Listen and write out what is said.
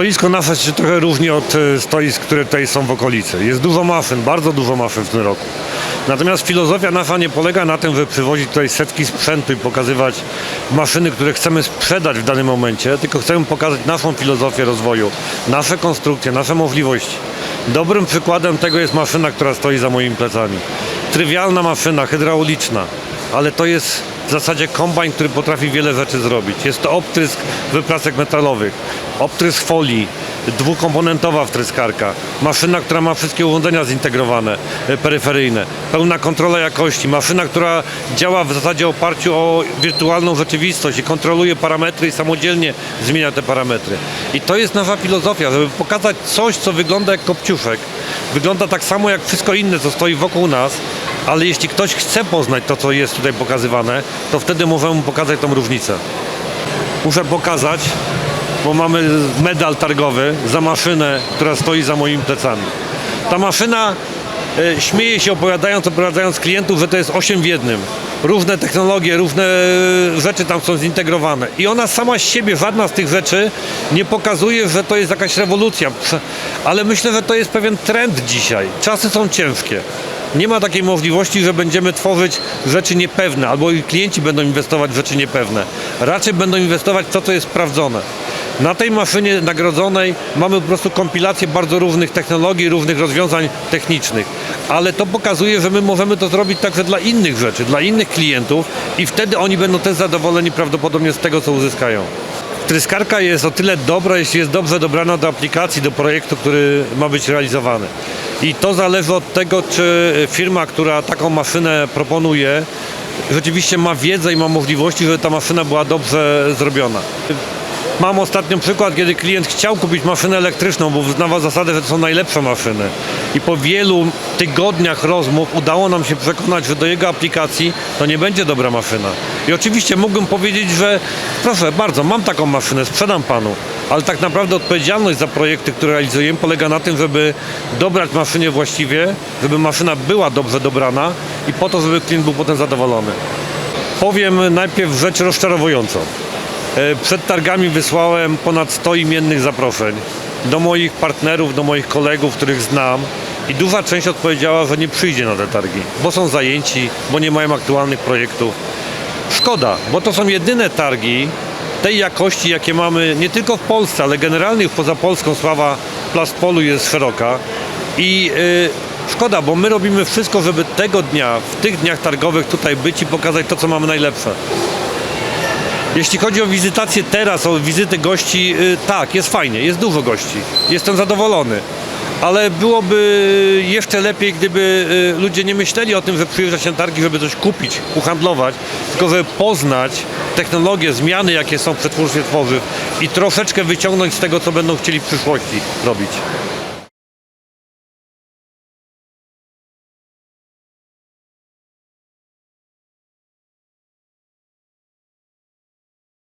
Stoisko nasze się trochę różni od e, stoisk, które tutaj są w okolicy. Jest dużo maszyn, bardzo dużo maszyn w tym roku. Natomiast filozofia nasza nie polega na tym, żeby przywozić tutaj setki sprzętu i pokazywać maszyny, które chcemy sprzedać w danym momencie, tylko chcemy pokazać naszą filozofię rozwoju, nasze konstrukcje, nasze możliwości. Dobrym przykładem tego jest maszyna, która stoi za moimi plecami. Trywialna maszyna, hydrauliczna, ale to jest w zasadzie kombajn, który potrafi wiele rzeczy zrobić. Jest to optrysk wyprasek metalowych, optrysk folii, dwukomponentowa wtryskarka, maszyna, która ma wszystkie urządzenia zintegrowane, e, peryferyjne, pełna kontrola jakości, maszyna, która działa w zasadzie oparciu o wirtualną rzeczywistość i kontroluje parametry i samodzielnie zmienia te parametry. I to jest nasza filozofia, żeby pokazać coś, co wygląda jak kopciuszek, wygląda tak samo jak wszystko inne, co stoi wokół nas, ale jeśli ktoś chce poznać to, co jest tutaj pokazywane, to wtedy możemy mu pokazać tą różnicę. Muszę pokazać, bo mamy medal targowy za maszynę, która stoi za moimi plecami. Ta maszyna e, śmieje się opowiadając, opowiadając klientów, że to jest 8 w jednym. Różne technologie, różne e, rzeczy tam są zintegrowane. I ona sama z siebie, żadna z tych rzeczy nie pokazuje, że to jest jakaś rewolucja. Ale myślę, że to jest pewien trend dzisiaj. Czasy są ciężkie. Nie ma takiej możliwości, że będziemy tworzyć rzeczy niepewne, albo klienci będą inwestować w rzeczy niepewne. Raczej będą inwestować w to, co jest sprawdzone. Na tej maszynie nagrodzonej mamy po prostu kompilację bardzo różnych technologii, różnych rozwiązań technicznych, ale to pokazuje, że my możemy to zrobić także dla innych rzeczy, dla innych klientów i wtedy oni będą też zadowoleni prawdopodobnie z tego, co uzyskają. Tryskarka jest o tyle dobra, jeśli jest dobrze dobrana do aplikacji, do projektu, który ma być realizowany. I to zależy od tego, czy firma, która taką maszynę proponuje, rzeczywiście ma wiedzę i ma możliwości, żeby ta maszyna była dobrze zrobiona. Mam ostatnio przykład, kiedy klient chciał kupić maszynę elektryczną, bo uznawał zasadę, że to są najlepsze maszyny. I po wielu tygodniach rozmów udało nam się przekonać, że do jego aplikacji to nie będzie dobra maszyna. I oczywiście mógłbym powiedzieć, że proszę bardzo, mam taką maszynę, sprzedam panu. Ale tak naprawdę odpowiedzialność za projekty, które realizujemy, polega na tym, żeby dobrać maszynie właściwie, żeby maszyna była dobrze dobrana i po to, żeby klient był potem zadowolony. Powiem najpierw rzecz rozczarowującą. E, Przed targami wysłałem ponad 100 imiennych zaproszeń do moich partnerów, do moich kolegów, których znam i duża część odpowiedziała, że nie przyjdzie na te targi, bo są zajęci, bo nie mają aktualnych projektów. Szkoda, bo to są jedyne targi tej jakości, jakie mamy nie tylko w Polsce, ale generalnie poza Polską sława Plastpolu jest szeroka i y, szkoda, bo my robimy wszystko, żeby tego dnia, w tych dniach targowych tutaj być i pokazać to, co mamy najlepsze. Jeśli chodzi o wizytację teraz, o wizyty gości, y, tak, jest fajnie, jest dużo gości. Jestem zadowolony. Ale byłoby jeszcze lepiej, gdyby y, ludzie nie myśleli o tym, że przyjeżdża się na targi, żeby coś kupić, uhandlować, tylko żeby poznać technologie, zmiany, jakie są w przetwórstwie tworzyw i troszeczkę wyciągnąć z tego, co będą chcieli w przyszłości robić.